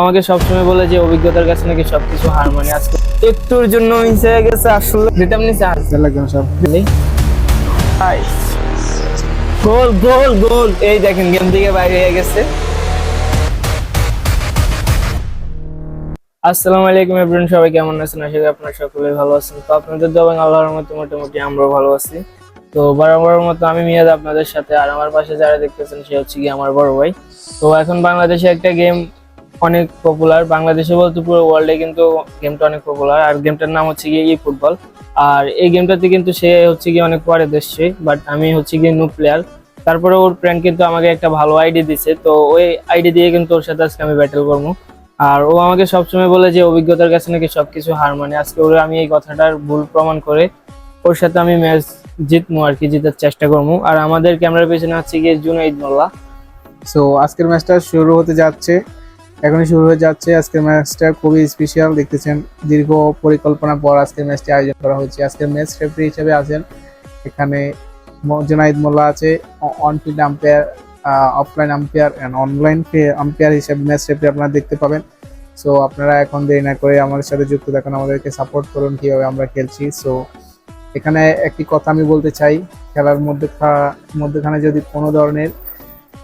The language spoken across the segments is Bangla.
আমাকে সবসময় বলে যে অভিজ্ঞতার কাছে নাকি সবকিছু হার মানে আজকে একটুর জন্য হয়ে গেছে আসলে। দিতাম নি চান্স লাগবে সব গোল গোল গোল। এই দেখেন, গেম থেকে বাইরে হয়ে গেছে। আসসালামু আলাইকুম এভরিওয়ান সবাই কেমন আছেন? আশা করি আপনারা সকলে ভালো আছেন। তো আপনাদের দোয়া আল্লাহর মতো মোটামুটি আমরাও ভালো আছি। তো বরাবর মতো আমি মিয়াদ আপনাদের সাথে, আর আমার পাশে যারা দেখতেছেন, সে হচ্ছে কি আমার বড় ভাই। তো এখন বাংলাদেশে একটা গেম অনেক পপুলার বাংলাদেশে বলতে পুরো ওয়ার্ল্ডে কিন্তু গেমটা অনেক পপুলার আর গেমটার নাম হচ্ছে গিয়ে ই ফুটবল আর এই গেমটাতে কিন্তু সে হচ্ছে গিয়ে অনেক পরে দেশছে বাট আমি হচ্ছে গিয়ে নো প্লেয়ার তারপরে ওর ফ্রেন্ড কিন্তু আমাকে একটা ভালো আইডি দিছে, তো ওই আইডি দিয়ে কিন্তু ওর সাথে আজকে আমি ব্যাটেল করব। আর ও আমাকে সবসময় বলে যে, অভিজ্ঞতার কাছে নাকি সবকিছু হার মানে। আজকে ওরে আমি এই কথাটার ভুল প্রমাণ করে ওর সাথে আমি ম্যাচ জিতবো আর কি, জিতার চেষ্টা করব আর আমাদের ক্যামেরার পেছনে হচ্ছে গিয়ে জুনাইদ মোল্লা। সো আজকের ম্যাচটা শুরু হতে যাচ্ছে এখনই শুরু হয়ে যাচ্ছে। আজকের ম্যাচটা খুবই স্পেশাল দেখতেছেন, দীর্ঘ পরিকল্পনা পর আজকের ম্যাচটি আয়োজন করা হয়েছে। আজকের ম্যাচ রেফারি হিসেবে আছেন এখানে জুনাইদ মোল্লা আছে। On field umpire offline umpire and online umpire হিসেবে ম্যাচ রেফারি আপনারা দেখতে পাবেন। সো আপনারা এখন দেরি না করে আমাদের সাথে যুক্ত থাকুন, আমাদেরকে সাপোর্ট করুন কীভাবে আমরা খেলছি। সো এখানে একটি কথা আমি বলতে চাই, খেলার মধ্যে মধ্যখানে যদি কোনো ধরনের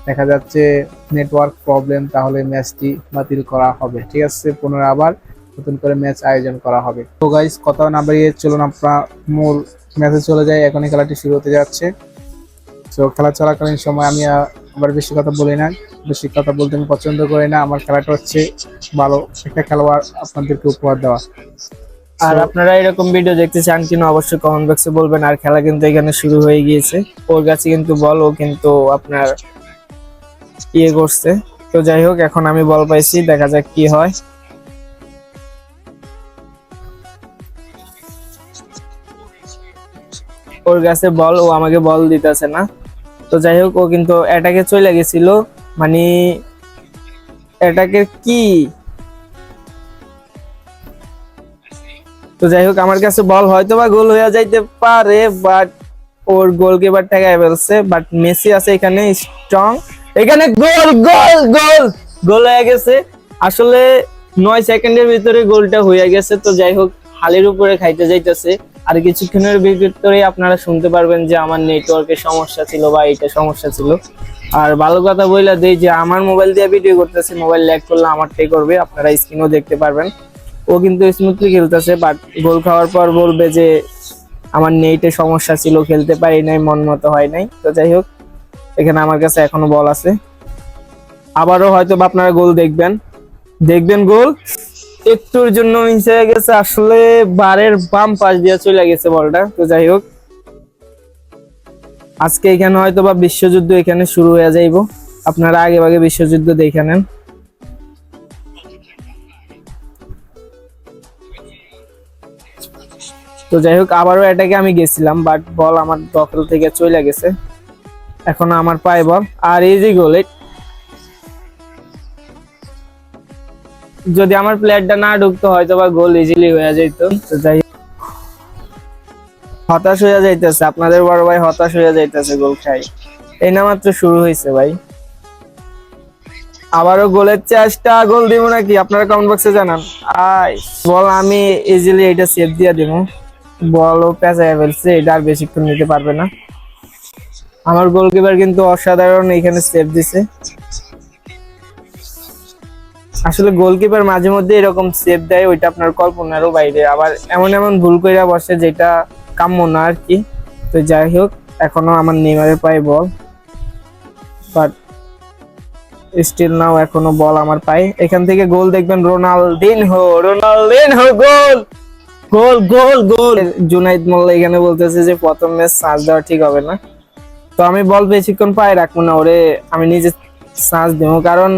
দেখা যাচ্ছে নেটওয়ার্ক প্রবলেম তাহলে ম্যাচটি বাতিল করা হবে। ঠিক আছে, পুনরায় আবার নতুন করে ম্যাচ আয়োজন করা হবে। তো গাইস কথা না বাড়িয়ে চলুন আপনার মূল ম্যাচে চলে যায় এখনই খেলাটি শুরু হতে যাচ্ছে। তো খেলা চলাকালীন সময় আমি আবার বেশি কথা বলি না। বেশি কথা বলতে আমি পছন্দ করি না। আমার খেলাটা হচ্ছে ভালো একটা খেলোয়াড় আপনাদেরকে উপহার দেওয়া। আর আপনারা এরকম ভিডিও দেখতে চান কিনা অবশ্যই কমেন্ট বক্সে বলবেন। আর খেলা কিন্তু এখানে শুরু হয়ে গিয়েছে। ওর কাছে কিন্তু বল, ও কিন্তু আপনার ইয়ে করছে। তো যাই হোক, এখন আমি বল পাইছি, দেখা যাক কি হয়। ওর কাছে বল, ও আমাকে বল দিতেছে না। তো যাই হোক, ও কিন্তু অ্যাটাকে চলে গেছিল। মানে অ্যাটাকের কি? তো যাই হোক, আমার কাছে বল হয়তো বা গোল হয়ে যাইতে পারে বাট ওর গোলকিপার ঠেকায় ফেলছে। বাট মেসি আছে এখানে স্ট্রং এখানে গোল গোল গোল। গোল হয়ে গেছে। আসলে নয় সেকেন্ডের ভিতরে গোলটা হয়ে গেছে। তো যাই হোক, হালের উপরে খাইতে যাইতেছে। আর কিছুক্ষণের ভিতরে আপনারা শুনতে পারবেন যে আমার নেটওয়ার্কের সমস্যা ছিল বা এটা সমস্যা ছিল। আর ভালো কথা বইলা দেই যে আমার মোবাইল দিয়ে ভিডিও করতেছে মোবাইল ল্যাগ করলে আমারটাই করবে। আপনারা স্ক্রিনও দেখতে পারবেন। ও কিন্তু স্মুথলি খেলতেছে বাট গোল খাওয়ার পর বলবে যে আমার নেটে সমস্যা ছিল, খেলতে পারি নাই, মন মতো হয় নাই। তো যাই হোক এখানে আমার কাছে এখনও বল আছে। আবারও হয়তো আপনারা গোল দেখবেন। দেখবেন গোল? একটুর জন্য হয়ে গেছে। আসলে বারের বাম পাশ দিয়ে চলে গেছে বলটা। তো যাই হোক। আজকে এখানে হয়তো বা বিশ্বযুদ্ধ এখানে শুরু হয়ে যাইব। আপনারা আগে ভাগে বিশ্বযুদ্ধ দেখে নেন। তো যাই হোক, আবারও এটাকে আমি গেছিলাম বাট বল আমার দখল থেকে চলে গেছে। এখন আমার পায়ে বল। আর ইজি গোল যদি আমার প্লেয়ারটা না ঢুকতো হয়তো বা গোল ইজিলি হয়ে যেত হতাশ হয়ে যাইতেছে। আপনাদের বড় ভাই হতাশ হয়ে যাইতেছে গোল খাই। এই না মাত্র শুরু হয়েছে ভাই। আবারও গোলের চেষ্টা গোল দিব নাকি? আপনারা কমেন্ট বক্সে জানান। আই বল, আমি ইজিলি এটা সেভ দিয়ে দিব বলও পেঁচায় ফেলছে, এটা আর বেশিক্ষণ নিতে পারবে না। আমার গোলকিপার কিন্তু অসাধারণ এখানে সেভ দিছে। আসলে গোলকিপার মাঝে মধ্যে এরকম সেভ দেয়, ওইটা আপনার কল্পনারও বাইরে। আবার এমন এমন ভুল কইরা বসে যেটা কাম্য না আর কি। তো যাই হোক, এখনও আমার নেইমারের পায়ে বল। বাট স্টিল নাও এখনও বল আমার পায়ে। এখান থেকে গোল দেখবেন Ronaldinho Ronaldinho goal! Goal goal goal! Junaid Mollah এখানে বলতেছে যে, প্রথম ম্যাচ চার্জ দেওয়া ঠিক হবে না। তো আমি বল বেশিক্ষণ পায়ে রাখব না ওরে আমি নিজে চার্জ দেবো কারণ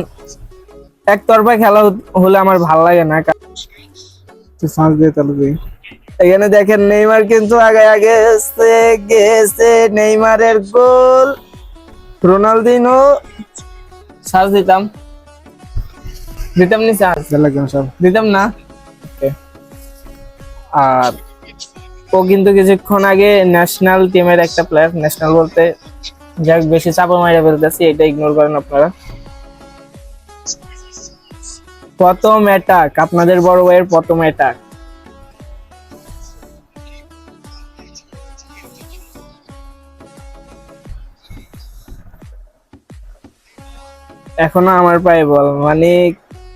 একতরফা খেলা হলে আমার ভালো লাগে না কা- দিয়ে তাহলে এখানে দেখেন নেইমার কিন্তু আগে আগে গেছে নেইমারের গোল। রোনালদিনো চার্জ দিতাম। দিতাম নি লাগবে সব। দিতাম না? আর ও কিন্তু কিছুক্ষণ আগে ন্যাশনাল টিমের একটা প্লেয়ার ন্যাশনাল বলতে যাক, বেশি চাপা মাইরা ফেলতেছি, এটা ইগনোর করেন আপনারা। প্রথম অ্যাটাক আপনাদের বড় ভাইয়ের প্রথম অ্যাটাক এখনও আমার পায়ে বল মানে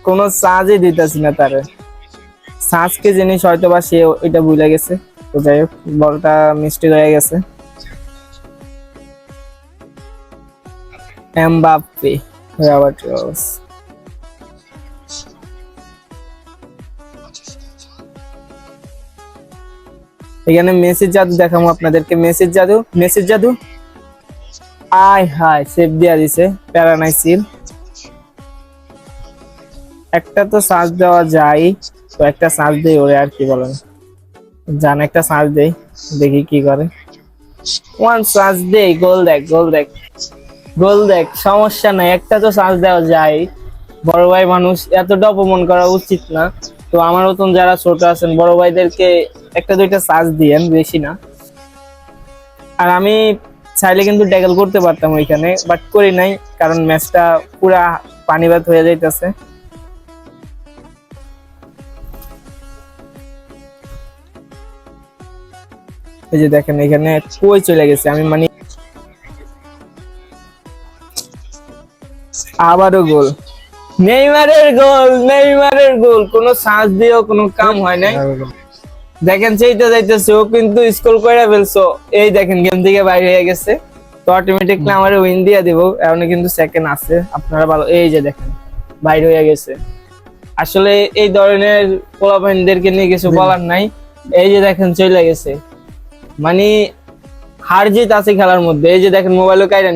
কোনো চার্জই দিতেছি না তারে। সাজকে জিনিস হয়তো বা সে ওইটা ভুলে গেছে। তো যাই হোক, বলটা মিস্টেক হয়ে গেছে। এমবাপ্পে রবার্ট রস এখানে মেসেজ জাদু দেখাবো আপনাদেরকে। মেসেজ জাদু মেসেজ জাদু? আয় হায় সেভ দিয়া দিছে প্যারা নাই প্যারানাইসিল একটা তো সার্চ দেওয়া যায়, তো একটা সার্চ দেই ওরে আর কি বলেন। জান, একটা সার্চ দেই, দেখি কি করে। ওয়ান সার্চ দেই, গোল দেখ গোল দেখ। গোল দেখ, সমস্যা নাই, একটা তো সার্চ দেওয়া যায়। বড় ভাই মানুষ, এতটা অপমান করা উচিত না। তো আমার মতন যারা ছোট আছেন, বড় ভাইদেরকে একটা দুইটা সার্চ দিয়েন, বেশি না। আর আমি চাইলে কিন্তু ট্যাকল করতে পারতাম ওইখানে বাট করি নাই, কারণ ম্যাচটা পুরা পানিবাদ হয়ে যাইতেছে। এই যে দেখেন, এখানে কই চলে গেছে? আমি মানে আবারও গোল। নেইমারের গোল নেইমারের গোল। কোনো সাজ দিয়েও কোনো কাম হয় নাই। দেখেন সেইটা যাইতেছে ও কিন্তু স্কোর করে ফেলছো। এই দেখেন গেম থেকে বাইরে হয়ে গেছে। তো অটোমেটিকলি আমার উইন দিয়ে দিব। এখন কিন্তু সেকেন্ড আছে। আপনারা ভালো এই যে দেখেন বাইরে হয়ে গেছে। আসলে এই ধরনের পোলাপাইনদেরকে নিয়ে কিছু বলার নাই। এই যে দেখেন চলে গেছে। মানে হার জিত আছে খেলার মধ্যে। এই যে দেখেন মোবাইলও কাইরা